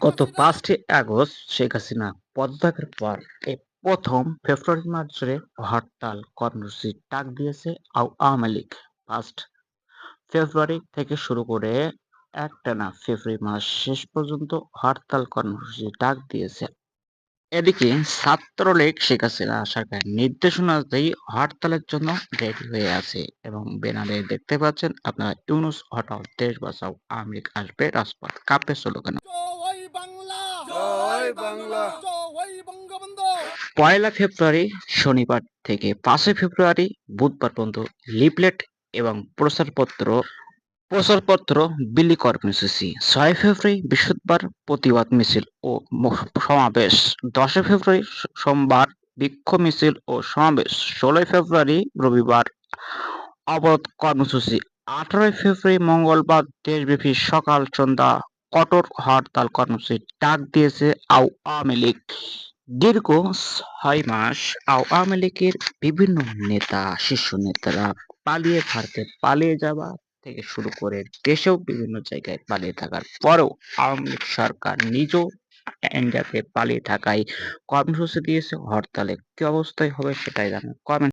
গত পাঁচটি আগস্ট শেখ হাসিনা পদত্যাগের পর এই প্রথম ফেব্রুয়ারি মাস জুড়ে হরতাল, কর্মসূচি ডাক দিয়েছে আও- আওয়ামী লীগ। ফার্স্ট ফেব্রুয়ারি থেকে শুরু করে একটানা ফেব্রুয়ারি মাস শেষ পর্যন্ত হরতাল, কর্মসূচি ডাক দিয়েছে এদিকে ছাত্রলীগ শেখ হাসিনা সরকারের নির্দেশনাতেই হরতালের জন্য রেডি হয়ে আছে এবং ব্যানারে দেখতে পাচ্ছেন আপনারা ইউনুস হটাও দেশ বাঁচাও আমেরিক আসবে রাজপথ কাপে স্লোগান। জয় বাংলা! জয় বাংলা! জয় বঙ্গবন্ধু! পয়লা ফেব্রুয়ারি শনিবার থেকে পাঁচই ফেব্রুয়ারি বুধবার পর্যন্ত লিফলেট এবং প্রচারপত্র প্রচারপত্র বিলি কর্মসূচি ছয় ফেব্রুয়ারি বৃহস্পতিবার প্রতিবাদ মিছিল ও সমাবেশ। দশই ফেব্রুয়ারি সোমবার বিক্ষোভ মিছিল ও সমাবেশ। ষোলোই ফেব্রুয়ারি রবিবার অবরোধ কর্মসূচি আঠারোই ফেব্রুয়ারি মঙ্গলবার দেশব্যাপী সকাল সন্ধ্যা কঠোর হরতাল কর্মসূচি ডাক দিয়েছে আও আওয়ামী লীগ। দীর্ঘ ছয় মাস আওয়ামী লীগের বিভিন্ন নেতা, শীর্ষ নেতারা পালিয়ে ভারতে পালিয়ে যাওয়া থেকে শুরু করে দেশেও বিভিন্ন জায়গায় পালিয়ে থাকার পরেও আওয়ামী লীগ সরকার নিজেও ইন্ডিয়াতে পালিয়ে থাকায় কর্মসূচি দিয়েছে, হরতালে কি অবস্থায় হবে সেটাই জানো কমেন্ট